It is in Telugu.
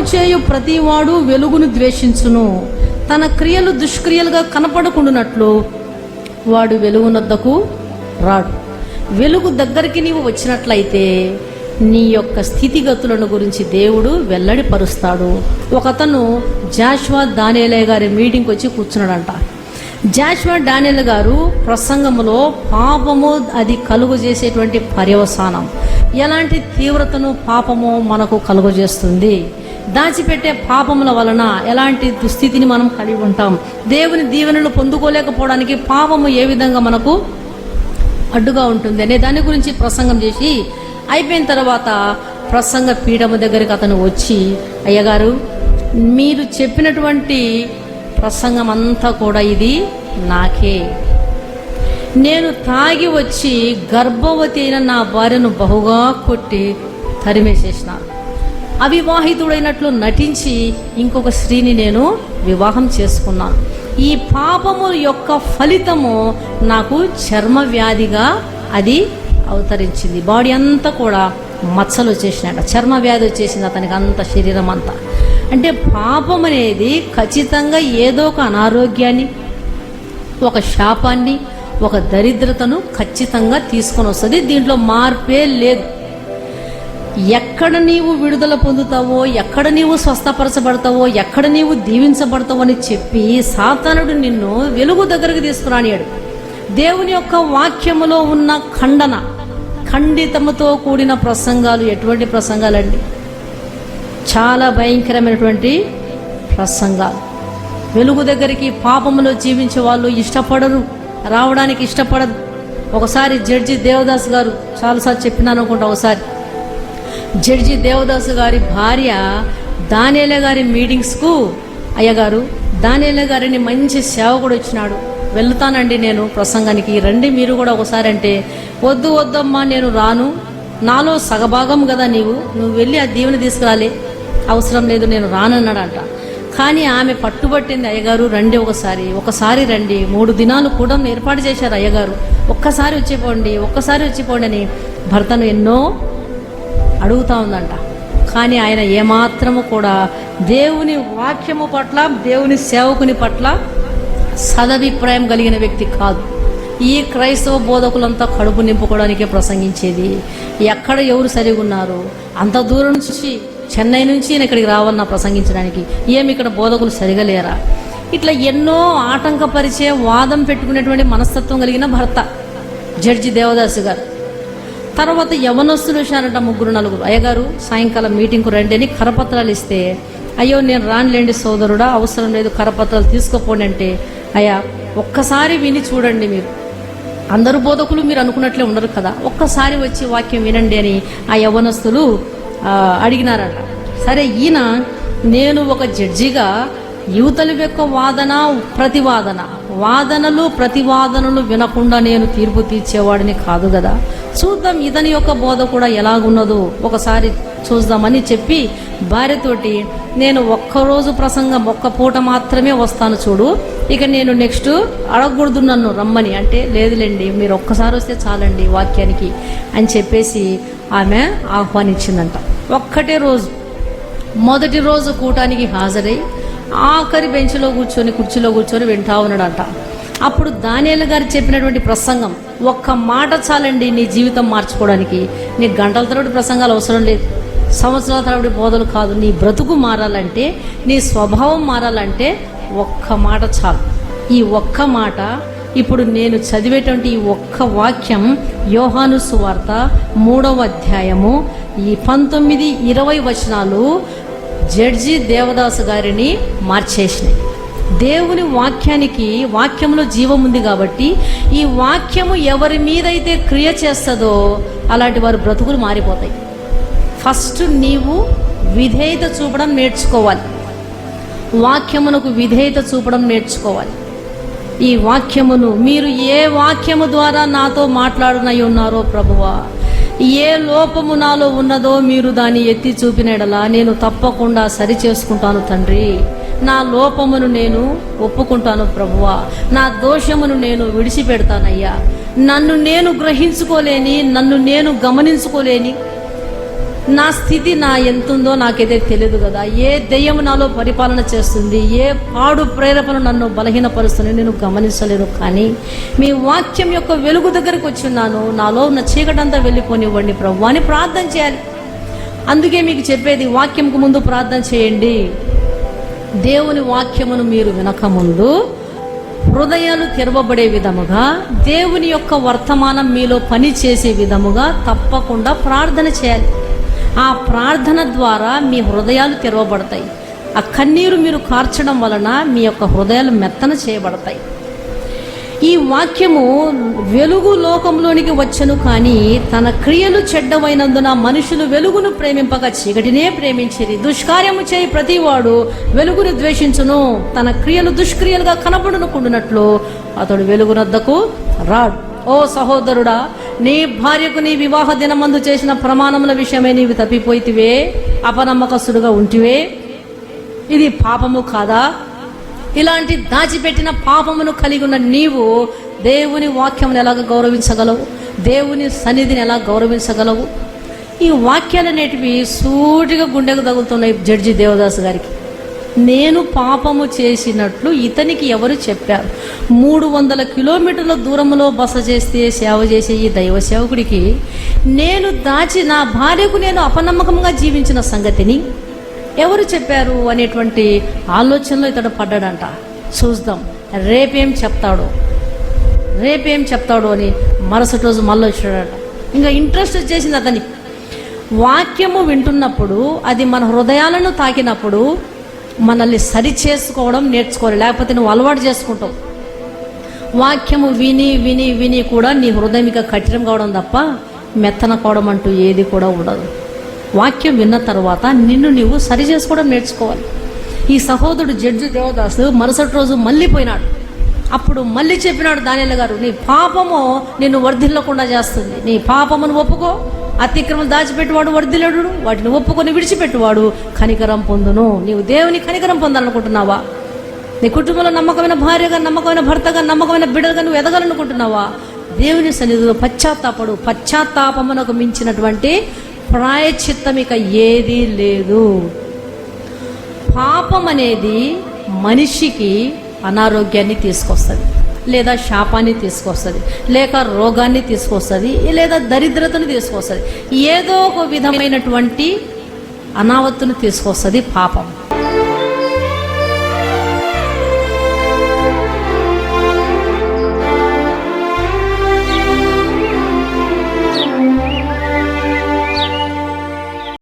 పాపము చేయు ప్రతివాడు వెలుగును ద్వేషించును. తన క్రియలు దుష్క్రియలుగా కనపడకుండానట్లు వాడు వెలుగునొద్దకు రాడు. వెలుగు దగ్గరికి నీవు వచ్చినట్లయితే నీ యొక్క స్థితిగతులను గురించి దేవుడు వెల్లడిపరుస్తాడు. ఒకతను జాష్వా దానేలే గారి మీటింగ్కి వచ్చి కూర్చున్నాడంట. జాష్వా డానియల్ గారు ప్రసంగములో పాపము అది కలుగు చేసేటువంటి పర్యవసానం. ఎలాంటి తీవ్రతను పాపము మనకు కలుగజేస్తుంది దాచిపెట్టే పాపముల వలన ఎలాంటి దుస్థితిని మనం కలిగి ఉంటాం? దేవుని దీవెనలు పొందుకోలేకపోవడానికి పాపము ఏ విధంగా మనకు అడ్డుగా ఉంటుంది అనే దాని గురించి ప్రసంగం చేసి అయిపోయిన తర్వాత ప్రసంగ పీఠము దగ్గరికి అతను వచ్చి అయ్యగారు మీరు చెప్పినటువంటి ప్రసంగం అంతా కూడా ఇది నాకే. నేను తాగి వచ్చి గర్భవతి అయిన నా భార్యను బహుగా కొట్టి తరిమేసేసినాను అవివాహితుడైనట్లు నటించి ఇంకొక స్త్రీని నేను వివాహం చేసుకున్నాను. ఈ పాపము యొక్క ఫలితము నాకు చర్మ వ్యాధిగా అది అవతరించింది. బాడీ అంతా కూడా మచ్చలు వచ్చేసినాయట చర్మ వ్యాధి వచ్చేసింది అతనికి అంత శరీరం అంతా. అంటే పాపం అనేది ఖచ్చితంగా ఏదో ఒక అనారోగ్యాన్ని ఒక శాపాన్ని ఒక దరిద్రతను ఖచ్చితంగా తీసుకొని వస్తుంది. దీంట్లో మార్పే లేదు. ఎక్కడ నీవు విడుదల పొందుతావో ఎక్కడ నీవు స్వస్థపరచబడతావో ఎక్కడ నీవు దీవించబడతావో అని చెప్పి సాతానుడు నిన్ను వెలుగు దగ్గరకు తీసుకురానియాడు. దేవుని యొక్క వాక్యములో ఉన్న ఖండన ఖండితముతో కూడిన ప్రసంగాలు ఎటువంటి ప్రసంగాలండి? చాలా భయంకరమైనటువంటి ప్రసంగాలు. వెలుగు దగ్గరికి పాపములో జీవించే వాళ్ళు ఇష్టపడరు రావడానికి ఇష్టపడరు. ఒకసారి జడ్జి దేవదాస్ గారు చాలాసార్లు చెప్పినాను అనుకుంటా ఒకసారి. జడ్జి దేవదాస్ గారి భార్య దానేల గారి మీటింగ్స్కు అయ్యగారు దానేల గారిని మంచి సేవకుడు వచ్చినాడు వెళ్తానండి నేను ప్రసంగానికి. రండి మీరు కూడా ఒకసారి అంటే వద్దు వద్దమ్మా నేను రాను. నాలో సగభాగం కదా నీవు. నువ్వు వెళ్ళి ఆ దీవెని తీసుకురాలే. అవసరం లేదు నేను రానన్నాడంట. కానీ ఆమె పట్టుబట్టింది అయ్యగారు రండి ఒకసారి. ఒకసారి రండి. మూడు దినాలు కూడా ఏర్పాటు చేశారు అయ్యగారు. ఒక్కసారి వచ్చిపోండి ఒక్కసారి వచ్చిపోండి అని భర్తను ఎన్నో అడుగుతా ఉందంట. కానీ ఆయన ఏమాత్రము కూడా దేవుని వాక్యము పట్ల దేవుని సేవకుని పట్ల సదభిప్రాయం కలిగిన వ్యక్తి కాదు. ఈ క్రైస్తవ బోధకులంతా కడుపు నింపుకోవడానికే ప్రసంగించేది. ఎక్కడ ఎవరు సరిగా ఉన్నారు అంత దూరం నుంచి చెన్నై నుంచి నేను ఇక్కడికి రావాలన్నా ప్రసంగించడానికి. ఏమి ఇక్కడ బోధకులు సరిగా లేరా ఇట్లా ఎన్నో ఆటంకపరిచే వాదం పెట్టుకునేటువంటి మనస్తత్వం కలిగిన భర్త జడ్జి దేవదాసు గారు. తర్వాత యవనస్తులు వచ్చారంట ముగ్గురు నలుగురు. అయ్యగారు సాయంకాలం మీటింగ్కు రండి అని కరపత్రాలు ఇస్తే అయ్యో నేను రానులేండి సోదరుడా అవసరం లేదు కరపత్రాలు తీసుకోపోండి అంటే అయ్యా ఒక్కసారి విని చూడండి మీరు. అందరు బోధకులు మీరు అనుకున్నట్లే ఉండరు కదా. ఒక్కసారి వచ్చి వాక్యం వినండి అని ఆ యవనస్తులు అడిగినారట. సరే ఈయన నేను ఒక జడ్జిగా యువతల యొక్క వాదన ప్రతివాదన. వాదనలు ప్రతివాదనలు వినకుండా నేను తీర్పు తీర్చేవాడిని కాదు కదా చూద్దాం ఇతని యొక్క బోధ కూడా ఎలాగున్నదో ఒకసారి చూద్దామని చెప్పి భార్యతోటి నేను ఒక్కరోజు ప్రసంగం ఒక్క పూట మాత్రమే వస్తాను చూడు. ఇక నేను నెక్స్ట్ అడగకూడదు నన్ను రమ్మని. అంటే లేదులేండి మీరు ఒక్కసారి వస్తే చాలండి వాక్యానికి అని చెప్పేసి ఆమె ఆహ్వానించిందంట. ఒక్కటే రోజు. మొదటి రోజు కూటానికి హాజరై ఆఖరి బెంచ్లో కూర్చొని కుర్చీలో కూర్చొని వింటా ఉన్నాడంట. అప్పుడు దానియాల గారు చెప్పినటువంటి ప్రసంగం ఒక్క మాట చాలండి నీ జీవితం మార్చుకోవడానికి. నీ గంటల తరబడి ప్రసంగాలు అవసరం లేదు. సంవత్సరాల తరబడి బోధలు కాదు. నీ బ్రతుకు మారాలంటే నీ స్వభావం మారాలంటే ఒక్క మాట చాలు. ఈ ఒక్క మాట ఇప్పుడు నేను చదివేటువంటి ఈ ఒక్క వాక్యం యోహాను సువార్త మూడవ అధ్యాయము ఈ పంతొమ్మిది ఇరవై వచనాలు జడ్జి దేవదాసు గారిని మార్చేసినాయి. దేవుని వాక్యానికి వాక్యంలో జీవం ఉంది కాబట్టి ఈ వాక్యము ఎవరి మీదైతే క్రియ చేస్తుందో అలాంటి వారి బ్రతుకులు మారిపోతాయి. ఫస్ట్ నీవు విధేయత చూపడం నేర్చుకోవాలి. వాక్యమునకు విధేయత చూపడం నేర్చుకోవాలి. ఈ వాక్యమును మీరు ఏ వాక్యము ద్వారా నాతో మాట్లాడునై ఉన్నారో ప్రభువా? ఏ లోపము నాలో ఉన్నదో మీరు దాన్ని ఎత్తి చూపినడలా నేను తప్పకుండా సరి చేసుకుంటాను తండ్రి. నా లోపమును నేను ఒప్పుకుంటాను ప్రభువా. నా దోషమును నేను విడిచిపెడతానయ్యా. నన్ను నేను గ్రహించుకోలేని నన్ను నేను గమనించుకోలేని నా స్థితి నా ఎంతుందో నాకైతే తెలియదు కదా. ఏ దెయ్యం నాలో పరిపాలన చేస్తుంది ఏ పాడు ప్రేరేపణ నన్ను బలహీనపరుస్తుంది నేను గమనించలేను కానీ మీ వాక్యం యొక్క వెలుగు దగ్గరకు వచ్చున్నాను నాలో ఉన్న చీకటంతా వెళ్ళిపోనివ్వండి ప్రభు అని ప్రార్థన చేయాలి. అందుకే మీకు చెప్పేది వాక్యంకు ముందు ప్రార్థన చేయండి. దేవుని వాక్యమును మీరు వినకముందు హృదయాలు తెరవబడే విధముగా దేవుని యొక్క వర్తమానం మీలో పని చేసే విధముగా తప్పకుండా ప్రార్థన చేయాలి. ఆ ప్రార్థన ద్వారా మీ హృదయాలు తెరవబడతాయి. ఆ కన్నీరు మీరు కార్చడం వలన మీ యొక్క హృదయాలు మెత్తన చేయబడతాయి. ఈ వాక్యము వెలుగు లోకంలోనికి వచ్చను కానీ తన క్రియలు చెడ్డమైనందున మనుషులు వెలుగును ప్రేమింపక చీకటినే ప్రేమించిరి. దుష్కార్యము చేయి ప్రతివాడు వెలుగును ద్వేషించును. తన క్రియలు దుష్క్రియలుగా కనబడునుకుంటున్నట్లు అతడు వెలుగునద్దకు రాడు. ఓ సహోదరుడా నీ భార్యకు నీ వివాహ దినమందు చేసిన ప్రమాణముల విషయమై నీవు తప్పిపోయితివే అపనమ్మకస్తుడుగా ఉంటివే. ఇది పాపము కాదా? ఇలాంటి దాచిపెట్టిన పాపమును కలిగి ఉన్న నీవు దేవుని వాక్యమును ఎలాగ గౌరవించగలవు? దేవుని సన్నిధిని ఎలా గౌరవించగలవు? ఈ వాక్యాలు అనేటివి సూటిగా గుండెకు తగులుతున్నాయి జడ్జి దేవదాస్ గారికి. నేను పాపము చేసినట్లు ఇతనికి ఎవరు చెప్పారు? మూడు వందల కిలోమీటర్ల దూరంలో బస చేస్తే సేవ చేసే ఈ దైవ సేవకుడికి నేను దాచి నా భార్యకు నేను అపనమ్మకంగా జీవించిన సంగతిని ఎవరు చెప్పారు అనేటువంటి ఆలోచనలో ఇతడు పడ్డాడంట. చూద్దాం రేపేం చెప్తాడు. రేపేం చెప్తాడు అని మరుసటి రోజు మళ్ళీ వచ్చాడట. ఇంకా ఇంట్రెస్ట్ వచ్చేసింది అతనికి. వాక్యము వింటున్నప్పుడు అది మన హృదయాలను తాకినప్పుడు మనల్ని సరి చేసుకోవడం నేర్చుకోవాలి. లేకపోతే నువ్వు అలవాటు చేసుకుంటావు. వాక్యము విని విని విని కూడా నీ హృదయం ఇక కఠినం కావడం తప్ప మెత్తన కావడం అంటూ ఏది కూడా ఉండదు. వాక్యం విన్న తర్వాత నిన్ను నీవు సరి చేసుకోవడం నేర్చుకోవాలి. ఈ సహోదరుడు జడ్జి దేవదాసు మరుసటి రోజు మళ్ళీ పోయినాడు. అప్పుడు మళ్ళీ చెప్పినాడు దానిల గారు నీ పాపము నిన్ను వర్ధిల్లకుండా చేస్తుంది. నీ పాపమును ఒప్పుకో. అతిక్రమం దాచిపెట్టువాడు వర్ధిల్లడు వాటిని ఒప్పుకొని విడిచిపెట్టువాడు. కనికరం పొందును. నీవు దేవుని కనికరం పొందాలనుకుంటున్నావా? నీ కుటుంబంలో నమ్మకమైన భార్యగా నమ్మకమైన భర్తగా నమ్మకమైన బిడ్డగా నువ్వు ఎదగాలనుకుంటున్నావా? దేవుని సన్నిధిలో పశ్చాత్తాపడు. పశ్చాత్తాపమునకు మించినటువంటి ప్రాయచిత్తం ఇక ఏదీ లేదు. పాపం అనేది మనిషికి అనారోగ్యాన్ని తీసుకొస్తుంది. లేదా శాపాన్ని తీసుకొస్తుంది లేక రోగాన్ని తీసుకొస్తుంది లేదా దరిద్రతను తీసుకొస్తుంది. ఏదో ఒక విధమైనటువంటి అనావత్తును తీసుకొస్తుంది పాపం.